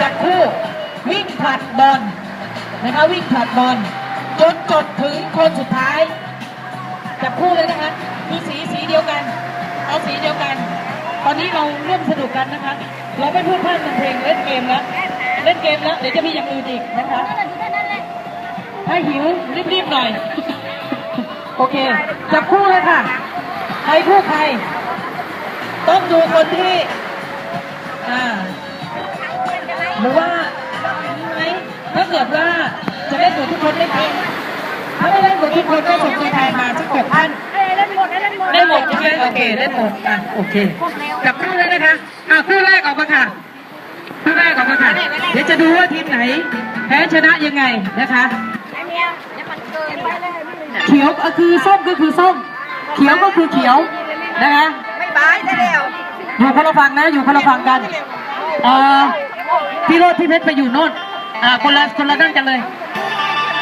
จับคู่วิ่งผลัดบอลนะคะวิ่งผลัดบอลจนจดถึงคนสุดท้าย จับคู่เลยนะคะคือสีสีเดียวกัน เอาสีเดียวกัน ตอนนี้เราร่วมสนุกกันนะคะ เราไม่พูดพร่ำทำเพลงเล่นเกมแล้วเล่นเกมแล้วเดี๋ยวจะมีอย่างอื่นอีกนะคะถ้าหิวรีบๆหน่อย โอเค จับคู่เลยค่ะ ใครคู่ใคร ต้องดูคนที่ อ่า หรือว่าไหมถ้าเกิดว่าจะเล่นหมดทุกคนได้ไหมถ้าไม่เล่นหมดทุกคนก็ส่งตัวแทนมาสักหกท่านเล่นหมดเล่นหมดได้หมดใช่ไหมโอเคได้หมดอะโอเคจับคู่เลยนะคะอะคู่แรกออกมาค่ะคู่แรกออกมาค่ะเดี๋ยวจะดูว่าทีมไหน แพ้ชนะยังไงนะคะไอ้เมียเนี่ยมันเกินไปเลยเขียวก็คือส้มก็คือส้ม เขียวก็คือเขียวนะคะไม่บายได้แล้วอยู่คนละฝั่งนะอยู่คนละฝั่งกันเอ่อ พี่โรดพี่เพชรไปอยู่โน่นอ่าคนละคนละนั่นกันเลย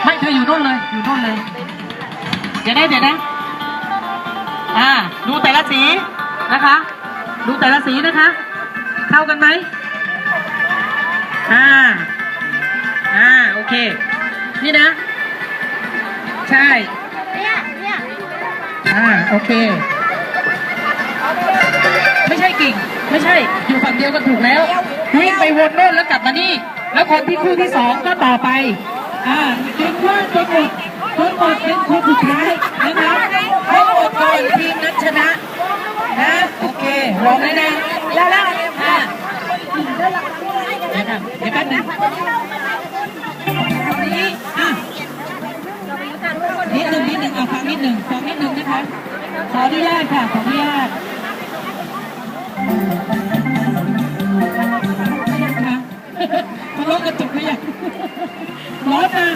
ไม่เธออยู่โน่นเลย อยู่โน่นเลย เดี๋ยวนะเดี๋ยวนะอ่า ดูแต่ละสีนะคะ ดูแต่ละสีนะคะ เข้ากันไหมอ่าอ่าโอเค นี่นะ ใช่อ่าโอเค ไม่ใช่กิ่ง ไม่ใช่อยู่ฝั่งเดียวกันถูกแล้ว วิ่งไปวนโน่นแล้วกลับมานี่ แล้วคนที่คู่ที่สองก็ต่อไป อ่าจนว่าจนหมดจนหมดเป็นคนสุดท้ายนะคะให้หมดก่อนทีมนั้นชนะนะโอเคลองเลยนะแล้วแล้วอ่าเดี๋ยวนะเดี๋ยวแป๊บนึงนี้อะนิดหนึ่งนิดหนึ่งอะฟังนิดหนึ่งฟังนิดหนึ่งนะคะขออนุญาตค่ะขออนุญาต ค่ะ